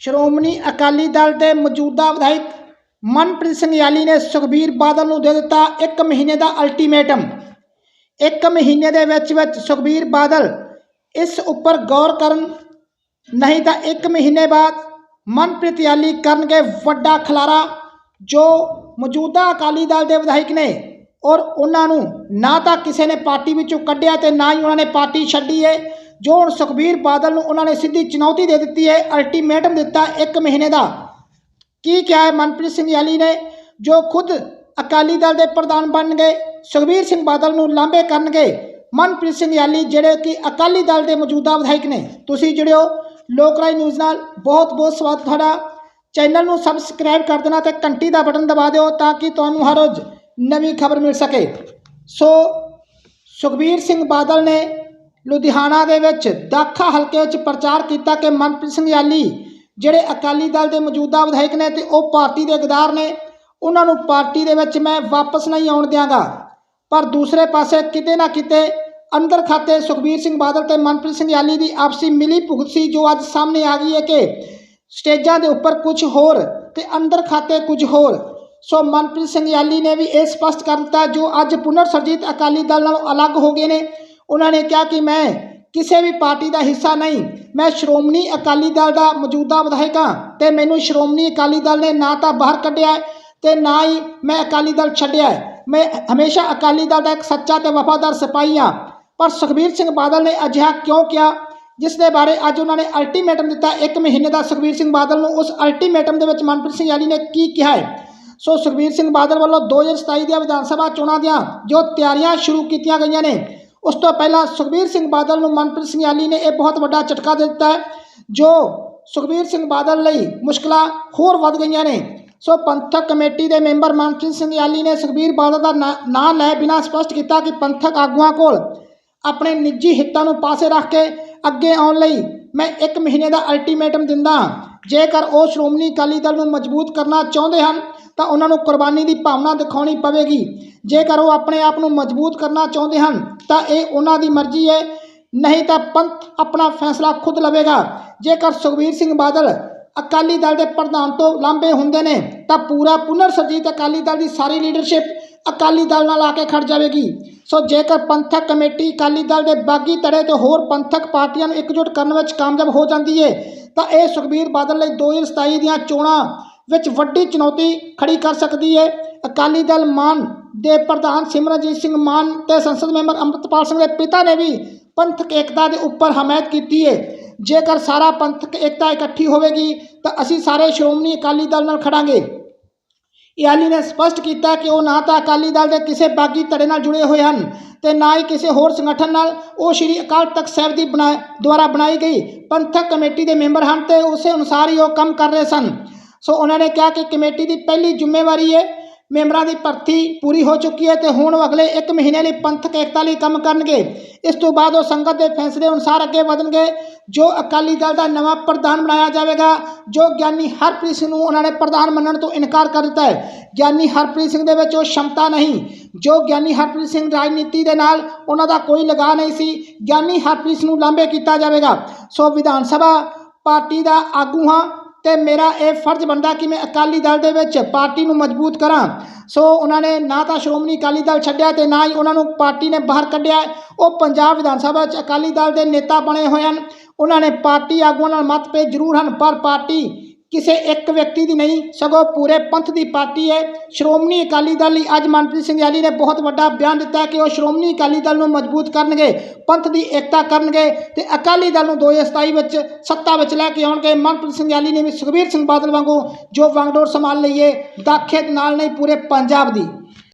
ਸ਼੍ਰੋਮਣੀ ਅਕਾਲੀ ਦਲ ਦੇ ਮੌਜੂਦਾ ਵਿਧਾਇਕ ਮਨਪ੍ਰੀਤ ਸਿੰਘ ਯਾਲੀ ਨੇ ਸੁਖਬੀਰ ਬਾਦਲ ਨੂੰ ਦੇ ਦਿੱਤਾ 1 ਮਹੀਨੇ ਦਾ ਅਲਟੀਮੇਟਮ 1 ਮਹੀਨੇ ਦੇ ਵਿੱਚ ਵਿੱਚ ਸੁਖਬੀਰ ਬਾਦਲ ਇਸ ਉੱਪਰ ਗੌਰ ਕਰਨ, ਨਹੀਂ ਤਾਂ 1 ਮਹੀਨੇ ਬਾਅਦ ਮਨਪ੍ਰੀਤ ਯਾਲੀ ਕਰਨਗੇ ਵੱਡਾ ਖਲਾਰਾ, ਜੋ ਮੌਜੂਦਾ ਅਕਾਲੀ ਦਲ ਦੇ ਵਿਧਾਇਕ ਨੇ ਔਰ ਉਹਨਾਂ ਨੂੰ ਨਾ ਤਾਂ ਕਿਸੇ ਨੇ ਪਾਰਟੀ ਵਿੱਚੋਂ ਕੱਢਿਆ ਤੇ ਨਾ ਹੀ ਉਹਨਾਂ ਨੇ ਪਾਰਟੀ ਛੱਡੀ ਹੈ ਜੋ ਹੁਣ ਸੁਖਬੀਰ ਬਾਦਲ ਨੂੰ ਉਹਨਾਂ ਨੇ ਸਿੱਧੀ ਚੁਣੌਤੀ ਦੇ ਦਿੱਤੀ ਹੈ ਅਲਟੀਮੇਟਮ ਦਿੱਤਾ 1 ਮਹੀਨੇ ਦਾ। ਕੀ ਕਿਹਾ ਹੈ ਮਨਪ੍ਰੀਤ ਸਿੰਘ ਯਾਲੀ ਨੇ? ਜੋ ਖੁਦ ਅਕਾਲੀ ਦਲ ਦੇ ਪ੍ਰਧਾਨ ਬਣਨਗੇ ਸੁਖਬੀਰ ਸਿੰਘ ਬਾਦਲ ਨੂੰ ਲਾਂਭੇ ਕਰਨਗੇ ਮਨਪ੍ਰੀਤ ਸਿੰਘ ਯਾਲੀ, ਜਿਹੜੇ ਕਿ ਅਕਾਲੀ ਦਲ ਦੇ ਮੌਜੂਦਾ ਵਿਧਾਇਕ ਨੇ। ਤੁਸੀਂ ਜੁੜਿਓ ਲੋਕ ਰਾਏ ਨਿਊਜ਼ ਨਾਲ। ਬਹੁਤ ਬਹੁਤ ਸਵਾਗਤ ਤੁਹਾਡਾ। ਚੈਨਲ ਨੂੰ ਸਬਸਕ੍ਰਾਈਬ ਕਰ ਦੇਣਾ ਤੇ ਘੰਟੀ ਦਾ ਬਟਨ ਦਬਾ ਦਿਓ ਤਾਂ ਕਿ ਤੁਹਾਨੂੰ ਹਰ ਰੋਜ਼ ਨਵੀਂ ਖਬਰ ਮਿਲ ਸਕੇ। ਸੋ, ਸੁਖਬੀਰ ਸਿੰਘ ਬਾਦਲ ਨੇ ਲੁਧਿਆਣਾ ਦੇ ਵਿੱਚ ਦਾਖਾ ਹਲਕੇ ਵਿੱਚ ਪ੍ਰਚਾਰ ਕੀਤਾ ਕਿ ਮਨਪ੍ਰੀਤ ਸਿੰਘ ਯਾਲੀ, ਜਿਹੜੇ ਅਕਾਲੀ ਦਲ ਦੇ ਮੌਜੂਦਾ ਵਿਧਾਇਕ ਨੇ ਤੇ ਉਹ ਪਾਰਟੀ ਦੇ ਗਦਾਰ ਨੇ, ਉਹਨਾਂ ਨੂੰ ਪਾਰਟੀ ਦੇ ਵਿੱਚ ਮੈਂ ਵਾਪਸ ਨਹੀਂ ਆਉਣ ਦਿਆਂਗਾ। ਪਰ ਦੂਸਰੇ ਪਾਸੇ ਕਿਤੇ ਨਾ ਕਿਤੇ ਅੰਦਰ ਖਾਤੇ ਸੁਖਬੀਰ ਸਿੰਘ ਬਾਦਲ ਤੇ ਮਨਪ੍ਰੀਤ ਸਿੰਘ ਯਾਲੀ ਦੀ ਆਪਸੀ ਮਿਲੀ ਭੁਗਤ ਸੀ, ਜੋ ਅੱਜ ਸਾਹਮਣੇ ਆ ਗਈ ਹੈ ਕਿ ਸਟੇਜਾਂ ਦੇ ਉੱਪਰ ਕੁਝ ਹੋਰ ਤੇ ਅੰਦਰ ਖਾਤੇ ਕੁਝ ਹੋਰ। ਸੋ ਮਨਪ੍ਰੀਤ ਸਿੰਘ ਯਾਲੀ ਨੇ ਵੀ ਇਹ ਸਪਸ਼ਟ ਕਰ ਦਿੱਤਾ ਜੋ ਅੱਜ ਪੁਨਰ ਸਰਜੀਤ ਅਕਾਲੀ ਦਲ ਨਾਲੋਂ ਅਲੱਗ ਹੋ ਗਏ ਨੇ। ਉਹਨਾਂ ਨੇ ਕਿਹਾ ਕਿ ਮੈਂ ਕਿਸੇ ਵੀ ਪਾਰਟੀ ਦਾ ਹਿੱਸਾ ਨਹੀਂ, ਮੈਂ ਸ਼੍ਰੋਮਣੀ ਅਕਾਲੀ ਦਲ ਦਾ ਮੌਜੂਦਾ ਵਿਧਾਇਕ ਹਾਂ ਤੇ ਮੈਨੂੰ ਸ਼੍ਰੋਮਣੀ ਅਕਾਲੀ ਦਲ ਨੇ ਨਾ ਤਾਂ ਬਾਹਰ ਕੱਢਿਆ ਹੈ ਤੇ ਨਾ ਹੀ ਮੈਂ ਅਕਾਲੀ ਦਲ ਛੱਡਿਆ ਮੈਂ ਹਮੇਸ਼ਾ ਅਕਾਲੀ ਦਲ ਦਾ ਇੱਕ ਸੱਚਾ ਤੇ ਵਫਾਦਾਰ ਸਿਪਾਹੀ ਹਾਂ। ਪਰ ਸੁਖਬੀਰ ਸਿੰਘ ਬਾਦਲ ਨੇ ਅਜਿਹਾ ਕਿਉਂ ਕਿਹਾ? ਜਿਸ ਦੇ ਬਾਰੇ ਅੱਜ ਉਹਨਾਂ ਨੇ ਅਲਟੀਮੇਟਮ ਦਿੱਤਾ 1 ਮਹੀਨੇ ਦਾ। ਸੁਖਬੀਰ ਸਿੰਘ ਬਾਦਲ ਨੂੰ ਉਸ ਅਲਟੀਮੇਟਮ ਦੇ ਵਿੱਚ ਮਨਪ੍ਰੀਤ ਸਿੰਘ ਯਾਲੀ ਨੇ ਕੀ ਕਿਹਾ ਹੈ? ਸੋ ਸੁਖਬੀਰ ਸਿੰਘ ਬਾਦਲ ਵੱਲੋਂ 2027 ਦੀਆਂ ਵਿਧਾਨ ਸਭਾ ਚੋਣਾਂ ਦੀਆਂ ਜੋ ਤਿਆਰੀਆਂ ਸ਼ੁਰੂ ਕੀਤੀਆਂ ਗਈਆਂ ਨੇ ਉਸ ਤੋਂ ਪਹਿਲਾਂ ਸੁਖਬੀਰ ਸਿੰਘ ਬਾਦਲ ਨੂੰ ਮਨਪ੍ਰੀਤ ਸਿੰਘ ਆਲੀ ਨੇ ਇਹ ਬਹੁਤ ਵੱਡਾ ਝਟਕਾ ਦੇ ਦਿੱਤਾ ਹੈ, ਜੋ ਸੁਖਬੀਰ ਸਿੰਘ ਬਾਦਲ ਲਈ ਮੁਸ਼ਕਲਾਂ ਹੋਰ ਵੱਧ ਗਈਆਂ ਨੇ। ਸੋ ਪੰਥਕ ਕਮੇਟੀ ਦੇ ਮੈਂਬਰ ਮਨਪ੍ਰੀਤ ਸਿੰਘ ਆਲੀ ਨੇ ਸੁਖਬੀਰ ਬਾਦਲ ਦਾ ਨਾਂ- ਨਾਂ ਲੈ ਬਿਨਾਂ ਸਪਸ਼ਟ ਕੀਤਾ ਕਿ ਪੰਥਕ ਆਗੂਆਂ ਕੋਲ ਆਪਣੇ ਨਿੱਜੀ ਹਿੱਤਾਂ ਨੂੰ ਪਾਸੇ ਰੱਖ ਕੇ ਅੱਗੇ ਆਉਣ ਲਈ ਮੈਂ 1 ਮਹੀਨੇ ਦਾ ਅਲਟੀਮੇਟਮ ਦਿੰਦਾ ਹਾਂ। ਜੇਕਰ ਉਹ ਸ਼੍ਰੋਮਣੀ ਅਕਾਲੀ ਦਲ ਨੂੰ ਮਜ਼ਬੂਤ ਕਰਨਾ ਚਾਹੁੰਦੇ ਹਨ, ਤਾਂ ਉਹਨਾਂ ਨੂੰ ਕੁਰਬਾਨੀ ਦੀ ਭਾਵਨਾ ਦਿਖਾਉਣੀ ਪਵੇਗੀ। ਜੇਕਰ ਉਹ ਆਪਣੇ ਆਪ ਨੂੰ ਮਜ਼ਬੂਤ ਕਰਨਾ ਚਾਹੁੰਦੇ ਹਨ, ਤਾਂ ਇਹ ਉਹਨਾਂ ਦੀ ਮਰਜ਼ੀ ਹੈ, ਨਹੀਂ ਤਾਂ ਪੰਥ ਆਪਣਾ ਫੈਸਲਾ ਖੁਦ ਲਵੇਗਾ। ਜੇਕਰ ਸੁਖਬੀਰ ਸਿੰਘ ਬਾਦਲ ਅਕਾਲੀ ਦਲ ਦੇ ਪ੍ਰਧਾਨ ਤੋਂ ਲਾਂਭੇ ਹੁੰਦੇ ਨੇ, ਤਾਂ ਪੂਰਾ ਪੁਨਰ ਸਰਜੀਤ ਅਕਾਲੀ ਦਲ ਦੀ ਸਾਰੀ ਲੀਡਰਸ਼ਿਪ ਅਕਾਲੀ ਦਲ ਨਾਲ ਆ ਕੇ ਖੜ ਜਾਵੇਗੀ। ਸੋ ਜੇਕਰ ਪੰਥਕ ਕਮੇਟੀ ਅਕਾਲੀ ਦਲ ਦੇ ਬਾਗੀ ਧੜੇ ਤੇ ਹੋਰ ਪੰਥਕ ਪਾਰਟੀਆਂ ਨੂੰ ਇਕਜੁੱਟ ਕਰਨ ਵਿੱਚ ਕਾਮਯਾਬ ਹੋ ਜਾਂਦੀ ਹੈ ਤਾਂ ਇਹ ਸੁਖਬੀਰ ਬਾਦਲ ਲਈ 2027 ਦੀਆਂ ਚੋਣਾਂ ਵਿੱਚ ਵੱਡੀ ਚੁਣੌਤੀ ਖੜੀ ਕਰ ਸਕਦੀ ਹੈ। ਅਕਾਲੀ ਦਲ ਮਾਨ ਦੇ ਪ੍ਰਧਾਨ ਸਿਮਰਨਜੀਤ ਸਿੰਘ ਮਾਨ ਤੇ ਸੰਸਦ ਮੈਂਬਰ ਅੰਮ੍ਰਿਤਪਾਲ ਸਿੰਘ ਦੇ ਪਿਤਾ ਨੇ ਵੀ ਪੰਥਕ ਏਕਤਾ ਦੇ ਉੱਪਰ ਹਮਾਇਤ ਕੀਤੀ ਹੈ। ਜੇਕਰ ਸਾਰਾ ਪੰਥਕ ਏਕਤਾ ਇਕੱਠੀ ਹੋਵੇਗੀ ਤਾਂ ਅਸੀਂ ਸਾਰੇ ਸ਼੍ਰੋਮਣੀ ਅਕਾਲੀ ਦਲ ਨਾਲ ਖੜਾਂਗੇ। ਯਾਲੀ ਨੇ ਸਪਸ਼ਟ ਕੀਤਾ ਕਿ ਉਹ ਨਾ ਤਾਂ ਅਕਾਲੀ ਦਲ ਦੇ ਕਿਸੇ ਬਾਗੀ ਧੜੇ ਨਾਲ ਜੁੜੇ ਹੋਏ ਹਨ ਤੇ ਨਾ ਹੀ ਕਿਸੇ ਹੋਰ ਸੰਗਠਨ ਨਾਲ। ਉਹ ਸ਼੍ਰੀ ਅਕਾਲ ਤਖਤ ਸਾਹਿਬ ਦੀ ਬਣਾ ਦੁਆਰਾ ਬਣਾਈ ਗਈ ਪੰਥਕ ਕਮੇਟੀ ਦੇ ਮੈਂਬਰ ਹਨ ਤੇ ਉਸੇ ਅਨੁਸਾਰ ਹੀ ਉਹ ਕੰਮ ਕਰ ਰਹੇ ਸਨ। ਸੋ ਉਹਨਾਂ ਨੇ ਕਿਹਾ ਕਿ ਕਮੇਟੀ ਦੀ ਪਹਿਲੀ ਜ਼ਿੰਮੇਵਾਰੀ ਹੈ ਮੈਂਬਰਾਂ ਦੀ ਭਰਤੀ ਪੂਰੀ ਹੋ ਚੁੱਕੀ ਹੈ ਤੇ ਹੁਣ ਉਹ ਅਗਲੇ 1 ਮਹੀਨੇ ਲਈ ਪੰਥਕ ਏਕਤਾ ਲਈ ਕੰਮ ਕਰਨਗੇ। ਇਸ ਤੋਂ ਬਾਅਦ ਉਹ ਸੰਗਤ ਦੇ ਫੈਸਲੇ ਅਨੁਸਾਰ ਅੱਗੇ ਵਧਣਗੇ, ਜੋ ਅਕਾਲੀ ਦਲ ਦਾ ਨਵਾਂ ਪ੍ਰਧਾਨ ਬਣਾਇਆ ਜਾਵੇਗਾ, ਜੋ ਗਿਆਨੀ ਹਰਪ੍ਰੀਤ ਸਿੰਘ ਨੂੰ ਉਹਨਾਂ ਨੇ ਪ੍ਰਧਾਨ ਮੰਨਣ ਤੋਂ ਇਨਕਾਰ ਕਰ ਦਿੱਤਾ ਹੈ। ਗਿਆਨੀ ਹਰਪ੍ਰੀਤ ਸਿੰਘ ਦੇ ਵਿੱਚ ਉਹ ਸ਼ਮਤਾ ਨਹੀਂ, ਜੋ ਗਿਆਨੀ ਹਰਪ੍ਰੀਤ ਸਿੰਘ ਰਾਜਨੀਤੀ ਦੇ ਨਾਲ ਉਹਨਾਂ ਦਾ ਕੋਈ ਲਗਾਅ ਨਹੀਂ ਸੀ, ਗਿਆਨੀ ਹਰਪ੍ਰੀਤ ਨੂੰ ਲਾਂਭੇ ਕੀਤਾ ਜਾਵੇਗਾ। ਸੋ ਵਿਧਾਨ ਸਭਾ ਪਾਰਟੀ ਦਾ ਆਗੂ ਹਾਂ ਤੇ ਮੇਰਾ ਇਹ ਫਰਜ਼ ਬਣਦਾ ਕਿ ਮੈਂ ਅਕਾਲੀ ਦਲ ਦੇ ਵਿੱਚ ਪਾਰਟੀ ਨੂੰ ਮਜ਼ਬੂਤ ਕਰਾਂ। ਸੋ ਉਹਨਾਂ ਨੇ ਨਾ ਤਾਂ ਸ਼੍ਰੋਮਣੀ ਅਕਾਲੀ ਦਲ ਛੱਡਿਆ ਤੇ ਨਾ ਹੀ ਉਹਨਾਂ ਨੂੰ ਪਾਰਟੀ ਨੇ ਬਾਹਰ ਕੱਢਿਆ। ਉਹ ਪੰਜਾਬ ਵਿਧਾਨ ਸਭਾ ਵਿੱਚ ਅਕਾਲੀ ਦਲ ਦੇ ਨੇਤਾ ਬਣੇ ਹੋਏ ਹਨ। ਉਹਨਾਂ ਨੇ ਪਾਰਟੀ ਆਗੂਆਂ ਨਾਲ ਮਤਭੇਦ ਜ਼ਰੂਰ ਹਨ, ਪਰ ਪਾਰਟੀ ਕਿਸੇ ਇੱਕ ਵਿਅਕਤੀ ਦੀ ਨਹੀਂ, ਸਗੋਂ ਪੂਰੇ ਪੰਥ ਦੀ ਪਾਰਟੀ ਹੈ। ਸ਼੍ਰੋਮਣੀ ਅਕਾਲੀ ਦਲ ਲਈ ਅੱਜ ਮਨਪ੍ਰੀਤ ਸਿੰਘ ਯਾਲੀ ਨੇ ਬਹੁਤ ਵੱਡਾ ਬਿਆਨ ਦਿੱਤਾ ਕਿ ਉਹ ਸ਼੍ਰੋਮਣੀ ਅਕਾਲੀ ਦਲ ਨੂੰ ਮਜ਼ਬੂਤ ਕਰਨਗੇ, ਪੰਥ ਦੀ ਏਕਤਾ ਕਰਨਗੇ ਤੇ ਅਕਾਲੀ ਦਲ ਨੂੰ 2027 ਵਿੱਚ ਸੱਤਾ ਵਿੱਚ ਲੈ ਕੇ ਆਉਣਗੇ। ਮਨਪ੍ਰੀਤ ਸਿੰਘ ਯਾਲੀ ਨੇ ਵੀ ਸੁਖਬੀਰ ਸਿੰਘ ਬਾਦਲ ਵਾਂਗੂ ਜੋ ਵਾਂਗਡੋਰ ਸੰਭਾਲ ਲਈਏ, ਦਾਖੇ ਨਾਲ ਨਹੀਂ, ਪੂਰੇ ਪੰਜਾਬ ਦੀ।